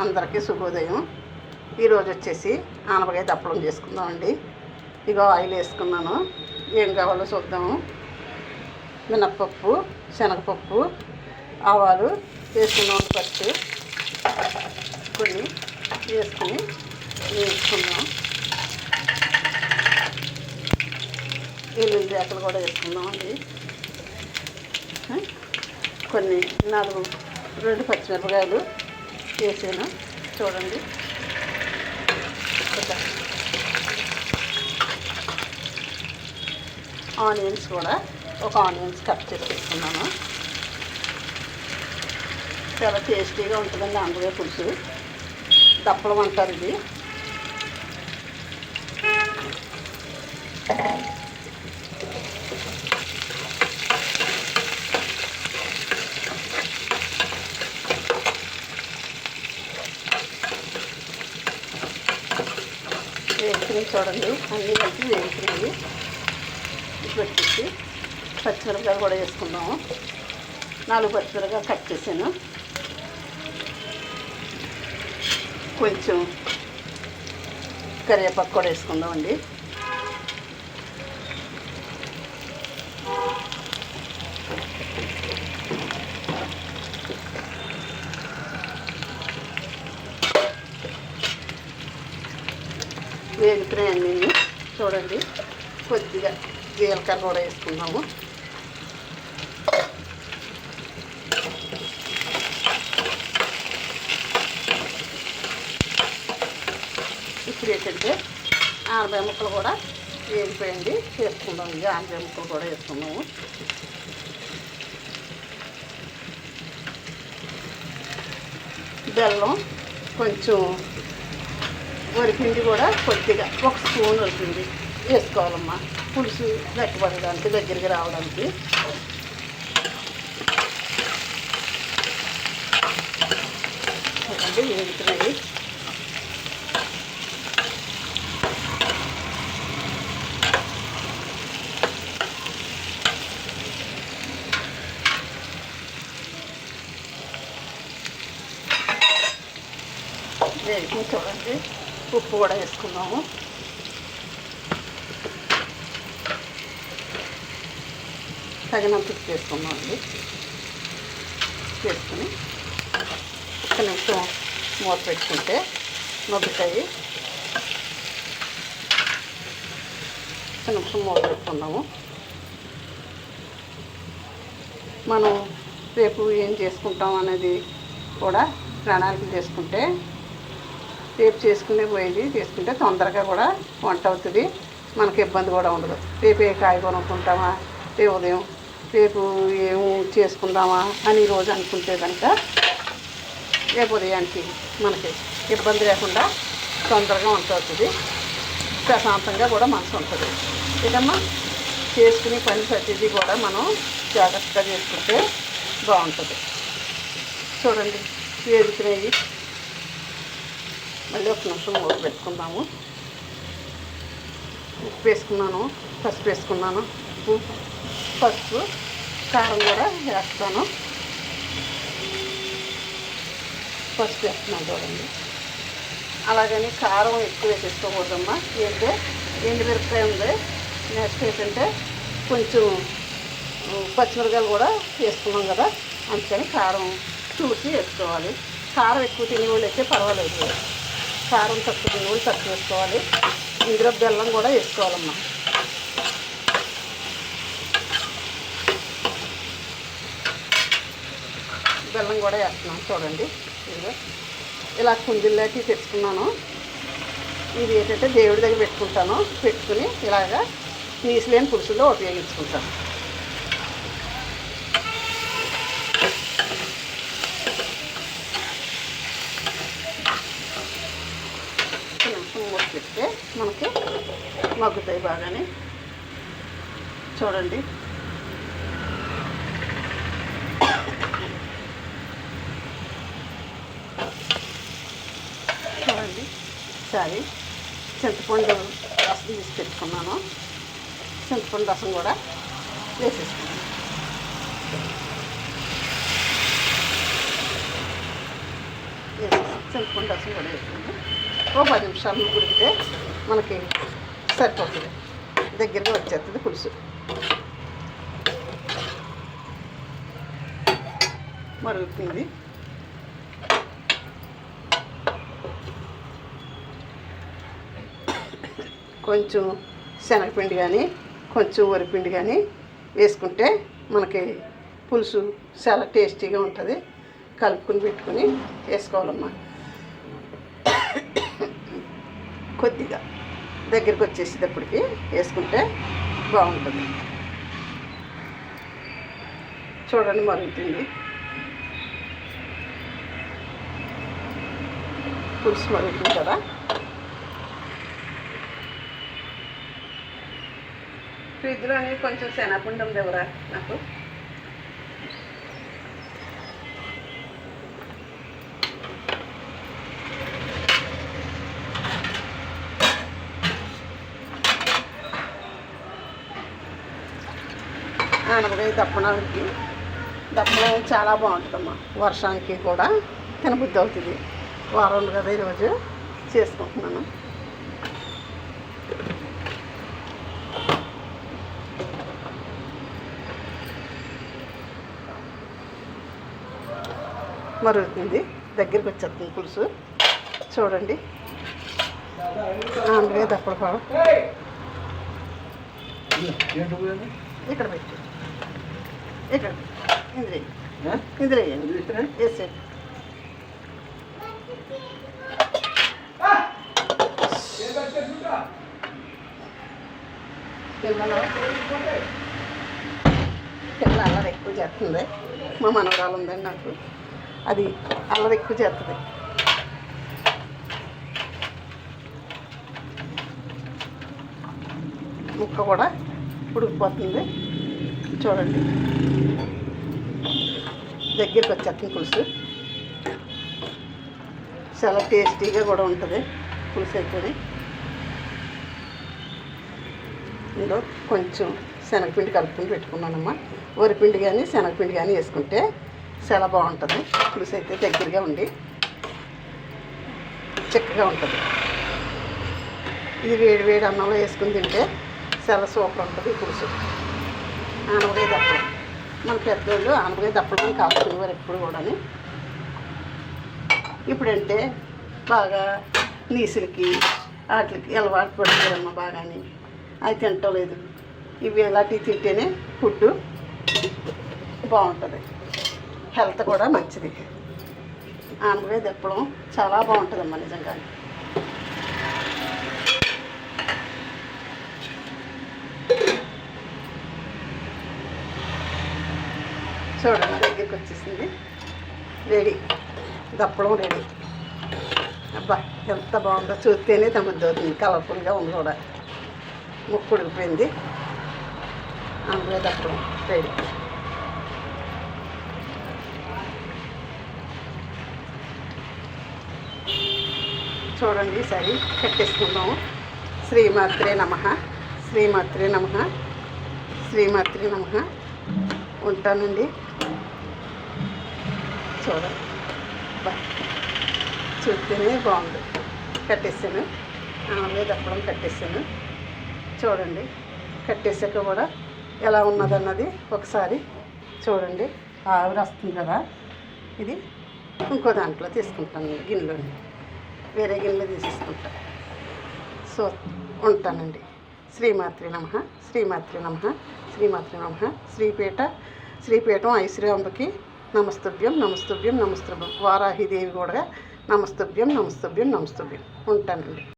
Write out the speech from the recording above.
అందరికీ శుభోదయం. ఈరోజు వచ్చేసి ఆనపకాయ దప్పడం చేసుకుందామండి. ఇగో ఆయిల్ వేసుకున్నాను. ఏం కావాలో చూద్దాము. మినప్పప్పు శనగపప్పు ఆవాలు వేసుకున్నాం ఫస్ట్. కొన్ని వేసుకుని వేసుకుందాం ఎల్లుండి అక్కడ కూడా వేసుకుందామండి. కొన్ని నాలుగు రెండు పచ్చిమిరపకాయలు చేసాను? చూడండి. ఆనియన్స్ కూడా ఒక ఆనియన్స్ కట్ చేసేసుకున్నాను చాలా టేస్టీగా ఉంటుందండి ఆంధ్రవే పులుసు. దప్పడం అంటారు ఇది. వేసుకుని చూడండి. అన్నీ కలిపి వేసుకుని పెట్టేసి పచ్చిమిరపకాయలు కూడా వేసుకుందాము. నాలుగు పచ్చిమిరపకాయలు కట్ చేసాను కొంచెం కరివేపాకు కూడా వేసుకుందామండి. వేగుతున్నాయన్నీ చూడండి. కొద్దిగా జీలకర్ర కూడా వేసుకున్నాము ఇప్పుడు ఏంటంటే ఆనపకాయ ముక్కలు కూడా వేగిపోయింది వేసుకుందాం ఇది ఆనపకాయ ముక్కలు కూడా వేసుకున్నాము బెల్లం కొంచెం వరిపిండి కూడా కొద్దిగా ఒక స్పూన్ వరిపిండి వేసుకోవాలమ్మా. పులుసు గట్టిపడడానికి దగ్గరికి రావడానికి. చూడండి వేగుతున్నాయి చూడండి. ఉప్పు కూడా వేసుకున్నాము తగినంత ఉప్పు వేసుకున్నామండి వేసుకుని ఒక నిమిషం మూత పెట్టుకుంటే నొబ్బికాయి ఒక నిమిషం మూత పెట్టుకున్నాము మనం రేపు ఏం చేసుకుంటాం అనేది కూడా ప్రణాళిక చేసుకుంటే రేపు చేసుకునే పోయేది. చేసుకుంటే తొందరగా కూడా వంట అవుతుంది. మనకి ఇబ్బంది కూడా ఉండదు. రేపు ఏ కాయ కొనుక్కుంటామా? రేపు ఉదయం రేపు ఏం చేసుకుందామా అని రోజు అనుకుంటే కనుక రేపు ఉదయానికి మనకి ఇబ్బంది లేకుండా తొందరగా వంట అవుతుంది. ప్రశాంతంగా కూడా మనసు ఉంటుంది. ఇదమ్మా చేసుకునే పని ప్రతిదీ కూడా మనం జాగ్రత్తగా చేసుకుంటే బాగుంటుంది. చూడండి వేడుకునేవి మళ్ళీ ఒక నిమిషం మూత పెట్టుకుందాము. ఉప్పు వేసుకున్నాను పసుపు వేసుకున్నాను. ఉప్పు పసుపు కారం కూడా వేస్తాను. పసుపు వేస్తున్నాను చూడండి. అలాగని కారం ఎక్కువ వేసేసుకోకూడదమ్మా. ఏంటంటే ఎండుమిరపకాయ ఉంది. నెక్స్ట్ ఏంటంటే కొంచెం పచ్చిమిరకాయలు కూడా వేసుకున్నాం కదా. అందుకని కారం చూసి వేసుకోవాలి. కారం ఎక్కువ తినేవాళ్ళు అయితే పర్వాలేదు. కారం తక్కువ తినేవాళ్ళు తక్కువ వేసుకోవాలి. ఇందులో బెల్లం కూడా వేసుకోవాలమ్మా. బెల్లం కూడా వేస్తున్నాను చూడండి. ఇదిగో ఇలా కుందిల్లాకి తెచ్చుకున్నాను. ఇది ఏంటంటే దేవుడి దగ్గర పెట్టుకుంటాను. పెట్టుకుని ఇలాగా నీసులేని పురుషుల్లో ఉపయోగించుకుంటాను నిమిషం మూత పెడితే మనకి మగ్గుతాయి బాగానే. చూడండి. చూడండి. ఒకసారి చింతపండు రసం తీసి పెట్టుకున్నాను. చింతపండు రసం కూడా వేసేసుకున్నాను. చింతపండు రసం కూడా వేసింది ఓ పది నిమిషాలు ఉడికితే మనకి సరిపోతుంది. దగ్గరగా వచ్చేస్తుంది పులుసు. మరుగుతుంది. కొంచెం శనగపిండి కానీ కొంచెం వరిపిండి కానీ వేసుకుంటే మనకి పులుసు చాలా టేస్టీగా ఉంటుంది. కలుపుకొని పెట్టుకుని వేసుకోవాలమ్మా కొద్దిగా దగ్గరికి వచ్చేసేటప్పటికి వేసుకుంటే బాగుంటుంది. చూడండి మరుగుతుంది. పులుసు మరుగుతుంది కదా. ఫ్రిడ్జ్లోని కొంచెం శనగపిండి ఉంది ఎవరా నాకు. ఆనపకాయ దప్పడానికి దప్పడం చాలా బాగుంటుందమ్మా. వర్షానికి కూడా తినబుద్ధి అవుతుంది. వారం కదా ఈరోజు చేసుకుంటున్నాను. మరుగుతుంది. దగ్గరికి వచ్చేస్తుంది పులుసు. చూడండి. ఆనపకాయ దప్పడం ఇక్కడ పెట్టు. ఇక్కడ ఇందులో. ఇందులో పిల్లలు పిల్ల అల్లరి ఎక్కువ చేస్తుంది? మా మనవరాలు ఉందండి నాకు. అది అల్లరి ఎక్కువ చేస్తుంది. ముక్క కూడా ఉడికిపోతుంది. చూడండి. దగ్గరికి వచ్చేస్తుంది పులుసు. చాలా టేస్టీగా కూడా ఉంటుంది పులుసు అయిపోయి ఇందులో కొంచెం శనగపిండి కలుపుకుని పెట్టుకున్నానమ్మా. వరిపిండి కానీ శనగపిండి కానీ వేసుకుంటే చాలా బాగుంటుంది. పులుసు అయితే దగ్గరగా ఉండి చిక్కగా ఉంటుంది. ఇది వేడి వేడి అన్నంలో వేసుకుని తింటే చాలా సూపర్ ఉంటుంది ఈ పులుసు. ఆనపకాయ దప్పడం మన పెద్దోళ్ళు ఆనపకాయ దప్పడం కాసుకునేవారు ఎప్పుడు కూడాని. ఇప్పుడంటే బాగా నీసులకి వాటికి అలవాటు పడుతుందమ్మ బాగాని. అవి తింటలేదు ఇవి ఇలాంటివి తింటేనే ఫుడ్ బాగుంటుంది. హెల్త్ కూడా మంచిది. ఆనపకాయ దప్పడం చాలా బాగుంటుందమ్మా నిజంగా చూడండి దగ్గరికి వచ్చేసింది. రెడీ దప్పడం రెడీ అబ్బా ఎంత బాగుందో చూస్తేనే తమది అవుతుంది కలర్ఫుల్గా ఉంది కూడా. ముక్కు ఉడికిపోయింది అందులో దప్పడం రెడీ చూడండి ఈసారి కట్టేసుకుందాము. శ్రీమాత్రే నమ. శ్రీమాత్రే నమ. శ్రీమాత్రే నమ. ఉంటానండి. చూడండి చూస్తేనే బాగుంది. కట్టేసాను. ఆమె దప్పడం కట్టేసాను. చూడండి. కట్టేసాక కూడా ఎలా ఉన్నదన్నది ఒకసారి చూడండి. ఆవిరి వస్తుంది కదా. ఇది ఇంకో దాంట్లో తీసుకుంటాను గిన్నెలోని. వేరే గిన్నెలో తీసేసుకుంటా. సో ఉంటానండి. శ్రీమాత్రి నమ. శ్రీమాత్రి నమ. శ్రీమాత్రి నమ. శ్రీపీఠ శ్రీపీఠం ఐశ్వర్యాంబకి నమస్తుభ్యం నమస్తుభ్యం నమస్తుభ్యం వారాహిదేవి కూడా నమస్తుభ్యం నమస్తుభ్యం నమస్తుభ్యం ఉంటానండి